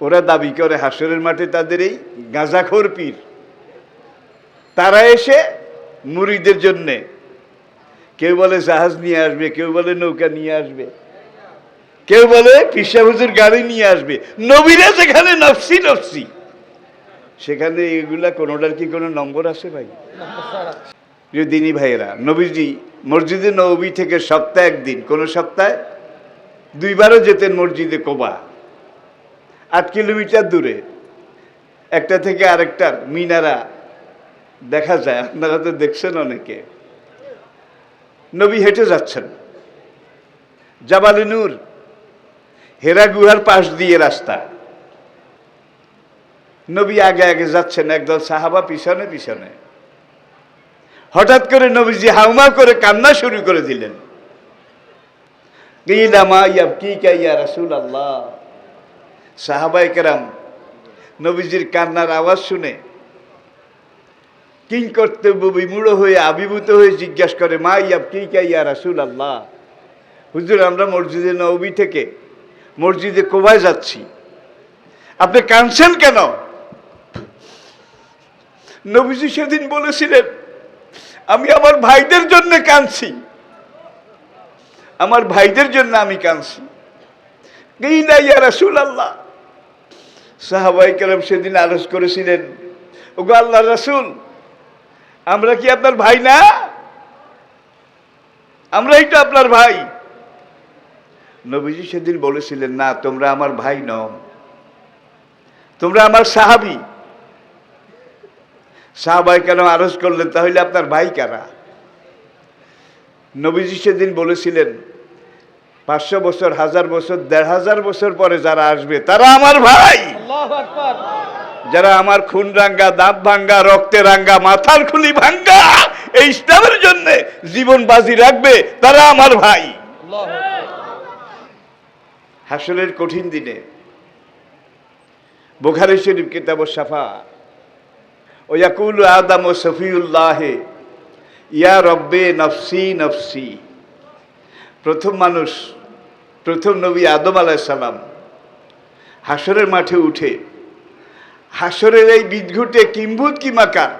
ওরা দাবি করে হাসরের মাঠে তাদের এই গাঁজাখোর পীর। তারা এসে মুড়িদের জন্যে কেউ বলে জাহাজ নিয়ে আসবে, কেউ বলে নৌকা নিয়ে আসবে, কেউ বলে পিসা হুজুর গাড়ি নিয়ে আসবে। নবীরা যেখানে নফসি নফসি। সেখানে এগুলা কোনোটার কি কোনো নম্বর আছে ভাই? দিনী ভাইয়েরা, নবীজি মসজিদে নবী থেকে সপ্তাহে একদিন, কোন সপ্তাহে দুইবারও যেতেন মসজিদে কোবা। আট কিলোমিটার দূরে। একটা থেকে আরেকটার মিনারা দেখা যায়, আপনারা তো দেখছেন অনেকে। নবী হেঁটে যাচ্ছেন। জাবালে নূর হেরা গুহার পাশ দিয়ে রাস্তা। নবী আগে আগে যাচ্ছেন একদল সাহাবা পিছনে পিছনে। হঠাৎ করে নবীজি হাউমা করে কান্না শুরু করে দিলেন। কাইয়া রাসূল আল্লাহ সাহাবায়ে কেরাম নবীজির কান্নার আওয়াজ শুনে কিং কর্তব্য বিমূঢ় হয়ে আবিভূত হয়ে জিজ্ঞাসা করে, মা ইয়াবকি কাইয়া রাসূল আল্লাহ হুজুর, আমরা মসজিদে নবী থেকে মসজিদে কোবায় যাচ্ছি। আপনি কাঁদছেন কেন? নবীজি সেদিন বলেছিলেন, আমি আমার ভাইদের জন্য কাঁদছি। আমার ভাইদের জন্য আমি কাঁদছি। কি না ইয়া রাসুল আল্লাহ সাহাবাই কালাম সেদিন আরজ করেছিলেন, ওগো আল্লাহ রাসুল, আমরা কি আপনার ভাই না? আমরাই তো আপনার ভাই। নবীজি সেদিন বলেছিলেন, না, তোমরা আমার ভাই নও, তোমরা আমার সাহাবি। সাহাবাই কেন আরজ করলেন, তাহলে আপনার ভাই কারা? নবীজি সেদিন বলেছিলেন পাঁচশো বছর হাজার বছর দেড় হাজার বছর পরে যারা আসবে তারা আমার ভাই। যারা আমার খুন রাঙ্গা দাঁত ভাঙ্গা রক্তে রাঙ্গা মাথার খুলি ভাঙ্গা এই ইসলামের জন্য জীবন বাজি রাখবে তারা আমার ভাই। হাসরের কঠিন দিনে বুখারি শরীফ কিতাব সাফা ও ইয়াকুল আদম ও সফিউল্লাহ ইয়া রব্বে নফসি নফসি। প্রথম মানুষ প্রথম নবী আদম আলাইসাল্লাম হাসরের মাঠে উঠে হাসরের এই বিদঘুটে কিম্ভূত কিমাকার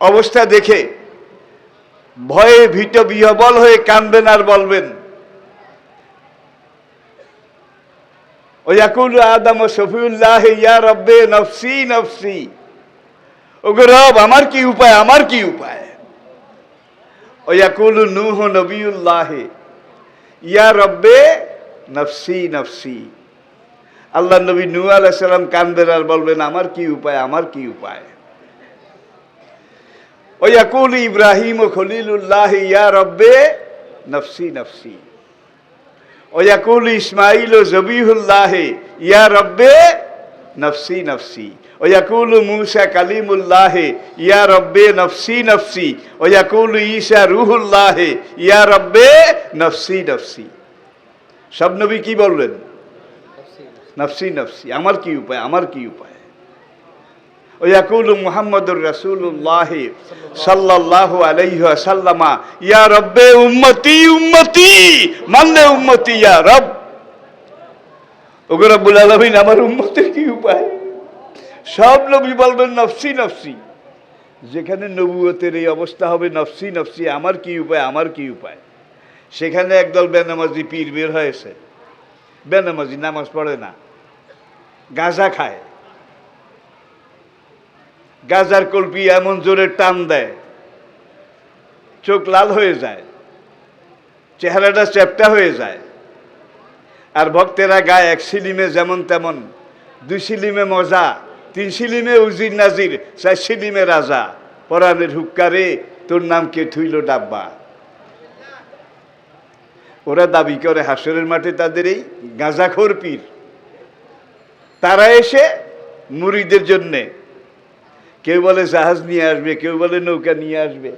অবস্থা দেখে ভয়ে ভীত বিহবল হয়ে কানবেন আর বলবেন ওয়াকুল আদম শফিউল্লাহ, ইয়া রব্বে নফসি নফসি, ওগো রব, আমার কি উপায়, আমার কি উপায়? ওয়াকুল নূহ নবিউল্লাহ ইয়া রব্বে নফসি নফসি আল্লাহ নবী নূহ আলাইহিস সালাম কানবেন আর বলবেন আমার কি উপায় আমার কি উপায় ওয়াকুল ইব্রাহিম ও খলিলুল্লাহ ইয়া রব্বে নফসি নফসি ওয়াকুল ইসমাইল ও জবিহুল্লাহ ইয়া রব্বে নফসি নফসি। ওয়াকুল মুসা কালিমুল্লাহ, ইয়া রব্বে নফসি নফসি। ওয়াকুল ঈসা রুহুল্লাহ, ইয়া রব্বে নফসি নফসি। সব নবী কি বললেন? নফসি নফসি। আমার কি উপায়? আমার কি উপায়? ওয়াকুল মুহাম্মদুর রাসূলুল্লাহ সাল্লাল্লাহু আলাইহি ওয়াসাল্লামা, ইয়া রব্বে উম্মতি উম্মতি। মানলে উম্মতি, ইয়া রব। ওগো আলামিন, আমার উম্মতের কি উপায়? সব নবী বলবেন, নফসি নফসি। যেখানে নবুয়তের এই অবস্থা হবে, নফসি নফসি। আমার কি উপায়, আমার কি উপায়? সেখানে একদল বেনামাজি পীর বের হয়েছে। বেনামাজি নামাজ পড়ে না। গাঁজা খায়। গাজার কল্পি এমন জোরে টান দেয়। চোখ লাল হয়ে যায়। চেহারাটা চ্যাপটা হয়ে যায়। আর ভক্তেরা গায়ে এক সিলিমে যেমন তেমন। দুই সিলিমে মজা, তিন সিলিমে উজির নাজির, চার সিলিমে রাজা। পরাণের হুক্কারে তোর নাম কে থুইল ডাব্বা? ওরা দাবি করে হাসরের মাঠে তাদের এই গাঁজাখোর পীর। তারা এসে মুড়িদের জন্যে, কেউ বলে জাহাজ নিয়ে আসবে, কেউ বলে নৌকা নিয়ে আসবে,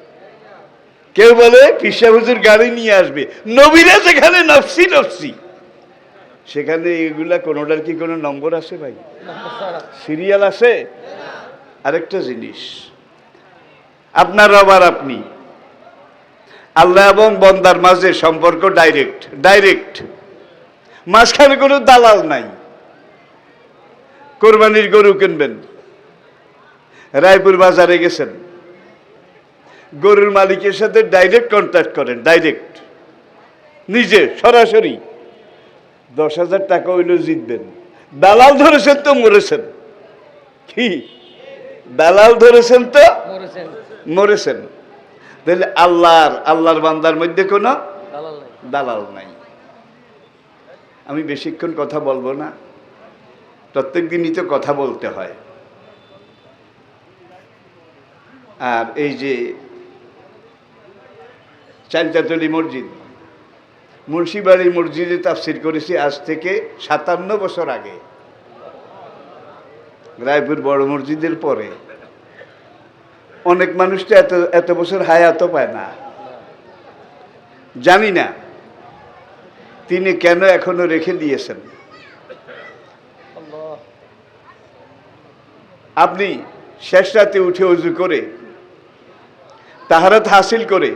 কেউ বলে পিসা গাড়ি নিয়ে আসবে। নবীরা যেখানে নফসি নফসি। সেখানে এগুলা কোনোটার কি কোনো নম্বর আছে ভাই? সিরিয়াল আছে? আরেকটা জিনিস। আপনার আবার আপনি। আল্লাহ এবং বন্দার মাঝে সম্পর্ক ডাইরেক্ট ডাইরেক্ট মাঝখানে কোনো দালাল নাই। কোরবানির গরু কিনবেন। রায়পুর বাজারে গেছেন। গরুর মালিকের সাথে ডাইরেক্ট কন্ট্যাক্ট করেন ডাইরেক্ট নিজে সরাসরি। দশ হাজার টাকা হইল জিতবেন। দালাল ধরেছেন তো মরেছেন। কি? দালাল ধরেছেন তো মরেছেন। মরেছেন। তাহলে আল্লাহর আল্লাহর বান্দার মধ্যে কোনো দালাল নাই। দালাল নাই। আমি বেশিক্ষণ কথা বলব না। প্রত্যেক দিনই তো কথা বলতে হয়। আর এই যে চালচাতলি মসজিদ মুন্সিবাড়ি মসজিদে তাফসির করেছি আজ থেকে সাতান্ন বছর আগে। রায়পুর বড় মসজিদের পরে। অনেক মানুষ তো এত এত বছর হায়াতও পায় না। জানি না তিনি কেন এখনও রেখে দিয়েছেন। আপনি শেষ রাতে উঠে উজু করে, তাহারাত হাসিল করে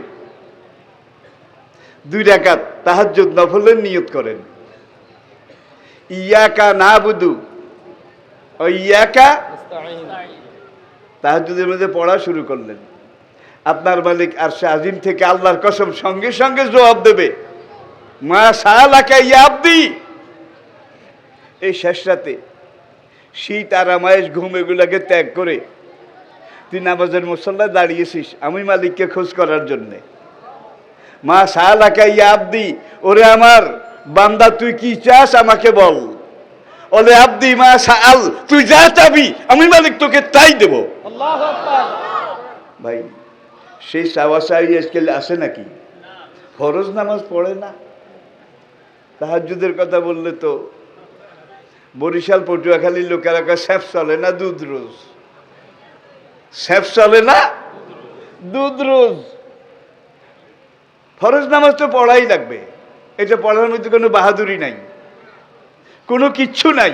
দুই রাকাত তাহাজ্জুদ নফলের নিয়ত করেন। ইয়াকা না বুধু ও ইয়াকা তাহাজুদের মধ্যে পড়া শুরু করলেন। আপনার মালিক আর সে আজিম থেকে আল্লাহর কসম সঙ্গে সঙ্গে জবাব দেবে মা সালাকা ইয়াবদি এই শেষ রাতে শীত আর আরামায়েশ ঘুম এগুলাকে ত্যাগ করে তুই নামাজের মুসল্লায় দাঁড়িয়েছিস আমি মালিককে খোঁজ করার জন্যে। মা সালাকা ইয়াবদি ওরে আমার বান্দা তুই কি চাস আমাকে বল? ওলে আব্দি মা সাল তুই যা চাবি আমি মালিক তোকে তাই দেবো। ভাই সেই চাওয়া চাই আজকাল আসে নাকি? ফরজ নামাজ পড়ে না? তাহাজুদের কথা বললে তো বরিশাল পটুয়াখালীর লোকেরা কয় স্যাফ চলে না দুধ রোজ? স্যাফ চলে না দুধ রোজ। ফরজ নামাজ তো পড়াই লাগবে। এটা পড়ার মধ্যে কোনো বাহাদুরি নাই, কোনো কিচ্ছু নাই।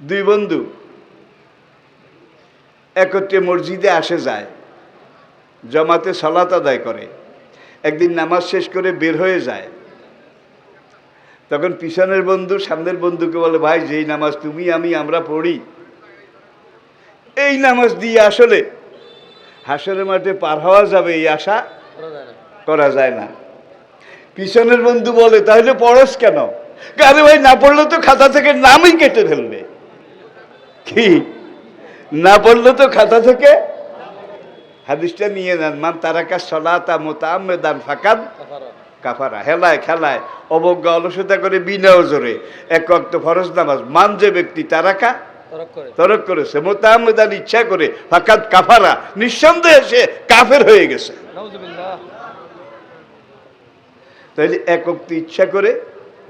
দুই বন্ধু একত্রে মসজিদে আসে যায়, জমাতে সলাত আদায় করে। একদিন নামাজ শেষ করে বের হয়ে যায়। তখন পিছনের বন্ধু সামনের বন্ধুকে বলে, ভাই, যেই নামাজ তুমি, আমি, আমরা পড়ি। এই নামাজ দিয়ে আসলে হাসরের মাঠে পার হওয়া যাবে এই আশা করা যায় না। পিছনের বন্ধু বলে, তাহলে পড়স কেন? আরে ভাই, না পড়লে তো খাতা থেকে নামই কেটে ফেলবে। কি? না পড়লে তো খাতা থেকে হাদিসটা নিয়ে নেন। মান তারাকা সলাতা মোতামেদান ফাকাদ কাফারা। হেলায় খেলায় অবজ্ঞা অলসতা করে বিনা ওজরে এক অক্ত ফরজ নামাজ। মান যে ব্যক্তি তারাকা তরক করে। তরক করেছে মোতামেদান ইচ্ছা করে ফাকাদ কাফারা নিঃসন্দেহে সে কাফের হয়ে গেছে। তাইলে একক্তি ইচ্ছা করে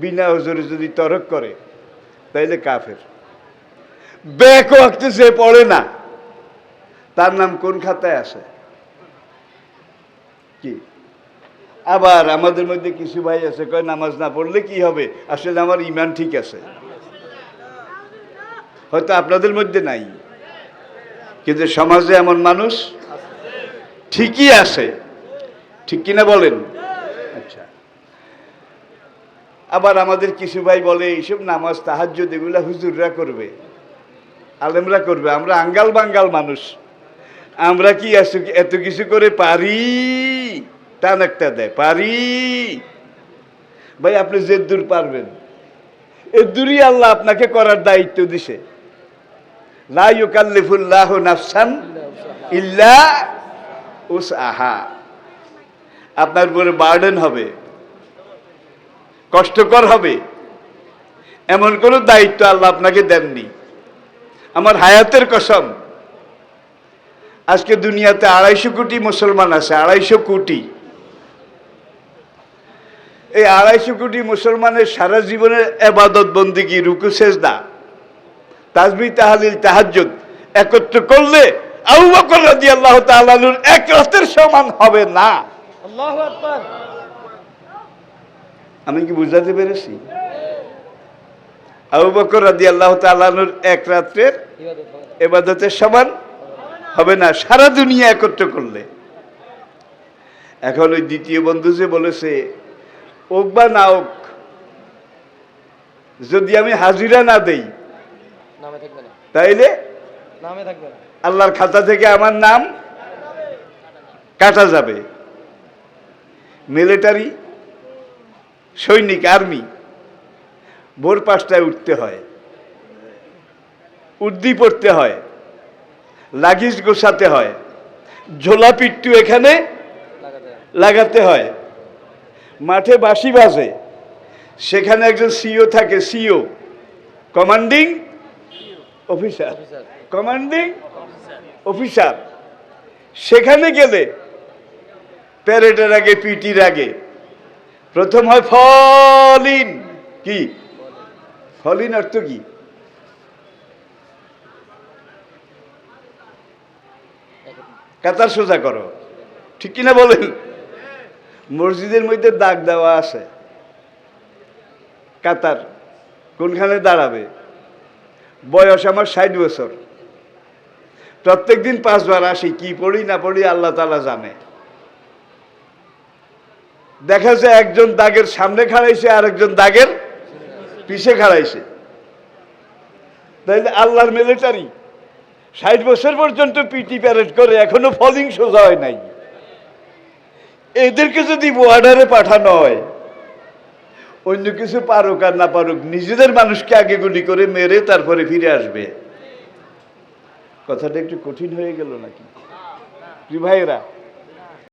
বিনা হজরে যদি তরক করে তাইলে কাফের। ব্যাক ওয়াক্তে সে পড়ে না তার নাম কোন খাতায় আছে? কি? আবার আমাদের মধ্যে কিছু ভাই আছে কয় নামাজ না পড়লে কি হবে? আসলে আমার ইমান ঠিক আছে। হয়তো আপনাদের মধ্যে নাই। কিন্তু সমাজে এমন মানুষ ঠিকই আছে। ঠিক কিনা বলেন? আচ্ছা। আবার আমাদের কিছু ভাই বলে, এইসব নামাজ তাহাজ্য এগুলা হুজুররা করবে, আলেমরা করবে, আমরা আঙ্গাল বাঙ্গাল মানুষ। আমরা কি এত- এত কিছু করে পারি? টান একটা দেয়, পারি? ভাই, আপনি যে দূর পারবেন, এ দূরই আল্লাহ আপনাকে করার দায়িত্ব দিছে। লা নাফসান ইল্লা আহা আপনার উপরে বার্ডেন হবে, কষ্টকর হবে। এমন কোনো দায়িত্ব আল্লাহ আপনাকে দেননি। আমার হায়াতের কসম। আজকে দুনিয়াতে আড়াইশো কোটি মুসলমান আছে, আড়াইশো কোটি। এই আড়াইশো কোটি মুসলমানের সারা জীবনের এবাদত বন্দিগি রুকু সেজদা? তাজবি তাহালিল তাহাজ্জুদ একত্র করলে আবু বকর এক রাতের সমান হবে না। আমি কি বুঝাতে পেরেছি? আবু বকর রাদিয়াল্লাহু তাআলার এক রাত্রের এবাদতের সমান হবে না সারা দুনিয়া একত্র করলে। এখন ওই দ্বিতীয় বন্ধু যে বলেছে ওক বা না ওক যদি আমি হাজিরা না দেই তাইলে? আল্লাহর খাতা থেকে আমার নাম কাটা যাবে। মিলিটারি সৈনিক আর্মি ভোর পাঁচটায় উঠতে হয়। উর্দি পড়তে হয়। লাগেজ গোছাতে হয়। ঝোলা পিট্টু এখানে লাগাতে হয়। মাঠে বাঁশি বাজে। সেখানে একজন সিও থাকে CO commanding. Officer. Commanding officer. সেখানে গেলে প্যারেডের আগে পিটির আগে প্রথম হয় ফলিন। কি? ফলিন অর্থ কি? কাতার সোজা করো। ঠিক কিনা বলেন? মসজিদের মধ্যে দাগ দেওয়া আছে। কাতার কোনখানে দাঁড়াবে? বয়স আমার ষাট বছর। প্রত্যেক দিন পাঁচবার আসি, কি পড়ি না পড়ি আল্লাহ তালা জানে। দেখা যায় একজন দাগের সামনে খাড়াইছে আর একজন দাগের পিছে খাড়াইছে। তাইলে আল্লাহর মিলিটারি ষাট বছর পর্যন্ত পিটি প্যারেড করে, এখনও ফলিং সোজা হয় নাই। এদেরকে যদি বর্ডারে পাঠানো হয় অন্য কিছু পারুক আর না পারুক, নিজেদের মানুষকে আগে গুলি করে মেরে তারপরে ফিরে আসবে। কথাটা একটু কঠিন হয়ে গেল নাকি? ভাইরা